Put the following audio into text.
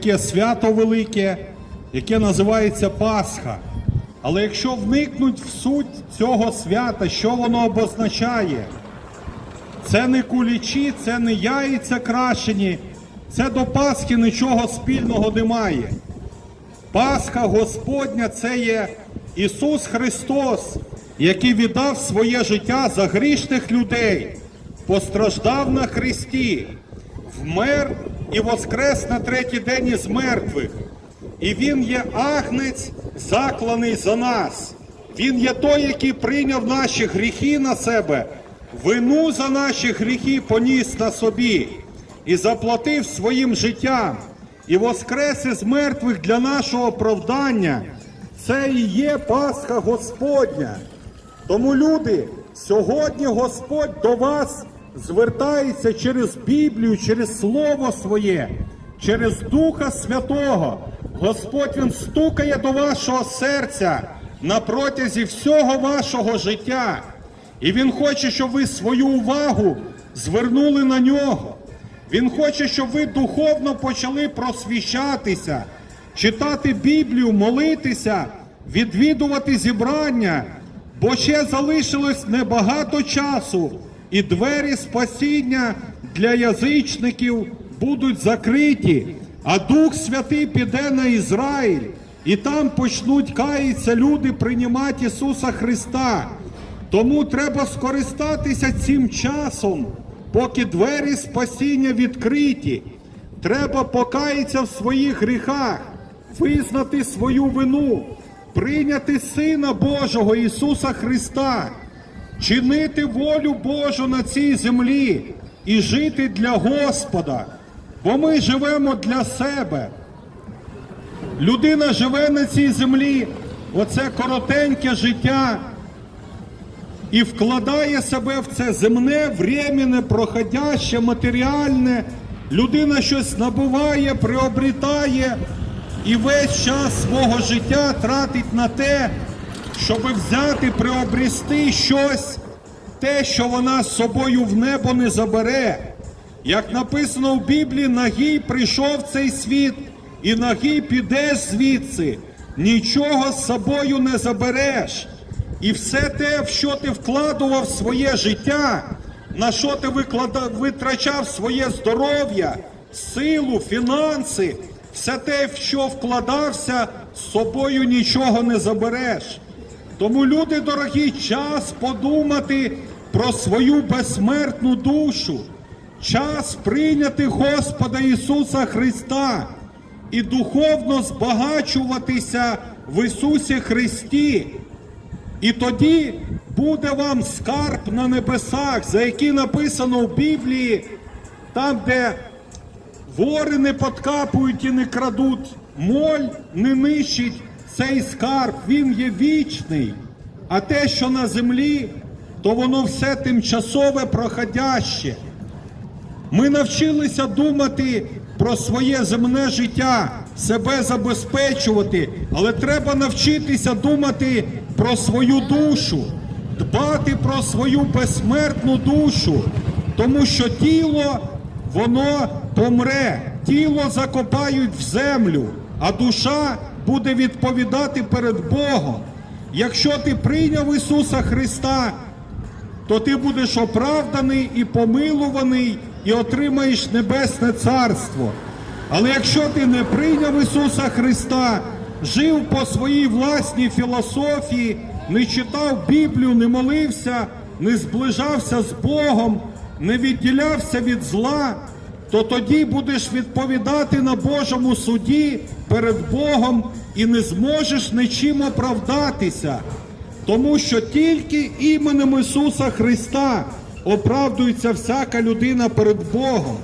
таке свято велике, яке називається Пасха. Але якщо вникнуть в суть цього свята, що воно обозначає, це не кулічі, це не яйця крашені, це до Пасхи нічого спільного немає. Пасха Господня це є Ісус Христос, який віддав своє життя за грішних людей, постраждав на Христі, вмер і воскрес на третій день із мертвих. І Він є агнець, закланий за нас. Він є той, який прийняв наші гріхи на себе, вину за наші гріхи поніс на собі і заплатив своїм життям, і воскрес із мертвих для нашого оправдання. Це і є Пасха Господня. Тому, люди, сьогодні Господь до вас звертається через Біблію, через Слово Своє, через Духа Святого. Господь Він стукає до вашого серця на протязі всього вашого життя. І Він хоче, щоб ви свою увагу звернули на нього. Він хоче, щоб ви духовно почали просвіщатися, читати Біблію, молитися, відвідувати зібрання, бо ще залишилось небагато часу, і двері спасіння для язичників будуть закриті, а Дух Святий піде на Ізраїль, і там почнуть каятися люди приймати Ісуса Христа. Тому треба скористатися цим часом, поки двері спасіння відкриті. Треба покаятися в своїх гріхах, визнати свою вину, прийняти Сина Божого Ісуса Христа, чинити волю Божу на цій землі і жити для Господа. Бо ми живемо для себе. Людина живе на цій землі, оце коротеньке життя і вкладає себе в це земне, временне, проходяще, матеріальне. Людина щось набуває, приобрітає і весь час свого життя тратить на те, щоб взяти, приобрести щось, те, що вона з собою в небо не забере. Як написано в Біблії, нагій прийшов цей світ, і нагій підеш звідси, нічого з собою не забереш. І все те, в що ти вкладував своє життя, на що ти виклада- витрачав своє здоров'я, силу, фінанси, все те, в що вкладався, з собою нічого не забереш. Тому, люди дорогі, час подумати про свою безсмертну душу, час прийняти Господа Ісуса Христа і духовно збагачуватися в Ісусі Христі. І тоді буде вам скарб на небесах, за який написано в Біблії, там, де вори не подкапують і не крадуть, моль не нищить цей скарб, він є вічний. А те, що на землі, то воно все тимчасове проходяще. Ми навчилися думати про своє земне життя, себе забезпечувати, але треба навчитися думати про свою душу, дбати про свою безсмертну душу, тому що тіло воно помре, тіло закопають в землю, а душа буде відповідати перед Богом. Якщо ти прийняв Ісуса Христа, то ти будеш оправданий і помилуваний, і отримаєш небесне царство. Але якщо ти не прийняв Ісуса Христа, жив по своїй власній філософії, не читав Біблію, не молився, не зближався з Богом, не відділявся від зла, то тоді будеш відповідати на Божому суді перед Богом і не зможеш нічим оправдатися. Тому що тільки іменем Ісуса Христа оправдується всяка людина перед Богом.